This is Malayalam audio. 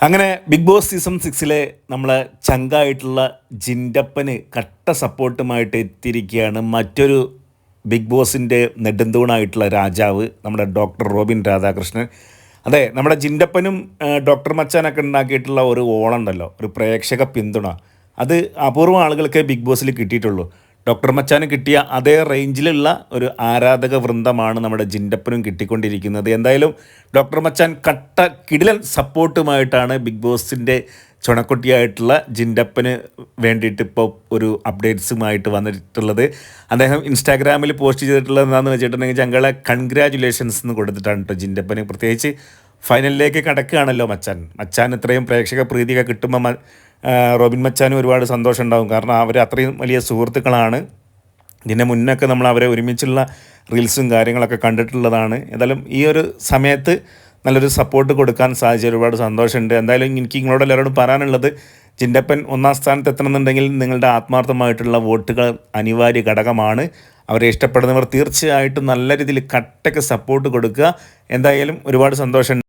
അങ്ങനെ ബിഗ് ബോസ് സീസൺ സിക്സിലെ നമ്മളെ ചങ്കായിട്ടുള്ള ജിൻഡപ്പന് കട്ട സപ്പോർട്ടുമായിട്ട് എത്തിയിരിക്കുകയാണ് മറ്റൊരു ബിഗ് ബോസിന്റെ നെടുന്തൂണായിട്ടുള്ള രാജാവ് നമ്മുടെ ഡോക്ടർ റോബിൻ രാധാകൃഷ്ണൻ. അതെ നമ്മുടെ ജിൻഡപ്പനും ഡോക്ടർ മച്ചാനൊക്കെ ഉണ്ടാക്കിയിട്ടുള്ള ഒരു ഓണുണ്ടല്ലോ ഒരു പ്രേക്ഷക പിന്തുണ. അത് അപൂർവം ആളുകൾക്ക് ബിഗ് ബോസിൽ കിട്ടിയിട്ടുള്ളൂ. ഡോക്ടർ മച്ചാന് കിട്ടിയ അതേ റേഞ്ചിലുള്ള ഒരു ആരാധക വൃന്ദമാണ് നമ്മുടെ ജിൻഡപ്പനും കിട്ടിക്കൊണ്ടിരിക്കുന്നത്. എന്തായാലും ഡോക്ടർ മച്ചാൻ കട്ട കിടിലൻ സപ്പോർട്ടുമായിട്ടാണ് ബിഗ് ബോസിന്റെ ചുണക്കുട്ടിയായിട്ടുള്ള ജിൻഡപ്പന് വേണ്ടിയിട്ട് ഇപ്പോൾ ഒരു അപ്ഡേറ്റ്സുമായിട്ട് വന്നിട്ടുള്ളത്. അദ്ദേഹം ഇൻസ്റ്റാഗ്രാമിൽ പോസ്റ്റ് ചെയ്തിട്ടുള്ളത് എന്താണെന്ന് വെച്ചിട്ടുണ്ടെങ്കിൽ ഞങ്ങളെ കൺഗ്രാറ്റുലേഷൻസ് എന്ന് കൊടുത്തിട്ടാണ് കേട്ടോ ജിൻഡപ്പന്. പ്രത്യേകിച്ച് ഫൈനലിലേക്ക് കടക്കുകയാണല്ലോ മച്ചാൻ. മച്ചാൻ ഇത്രയും പ്രേക്ഷക പ്രീതിയൊക്കെ കിട്ടുമ്പോൾ റോബിൻ മച്ചാനും ഒരുപാട് സന്തോഷം ഉണ്ടാകും കാരണം അവർ അത്രയും വലിയ സുഹൃത്തുക്കളാണ്. ഇതിന്റെ മുന്നൊക്കെ നമ്മൾ അവരെ ഒരുമിച്ചുള്ള റീൽസും കാര്യങ്ങളൊക്കെ കണ്ടിട്ടുള്ളതാണ്. എന്തായാലും ഈ ഒരു സമയത്ത് നല്ലൊരു സപ്പോർട്ട് കൊടുക്കാൻ സാധിച്ച ഒരുപാട് സന്തോഷമുണ്ട്. എന്തായാലും എനിക്ക് നിങ്ങളോട് എല്ലാവരോടും പറയാനുള്ളത് ചിന്റപ്പൻ ഒന്നാം സ്ഥാനത്ത് എത്തണമെന്നുണ്ടെങ്കിൽ നിങ്ങളുടെ ആത്മാർത്ഥമായിട്ടുള്ള വോട്ടുകൾ അനിവാര്യ ഘടകമാണ്. അവരെ ഇഷ്ടപ്പെടുന്നവർ തീർച്ചയായിട്ടും നല്ല രീതിയിൽ കട്ടയ്ക്ക് സപ്പോർട്ട് കൊടുക്കുക. എന്തായാലും ഒരുപാട് സന്തോഷം.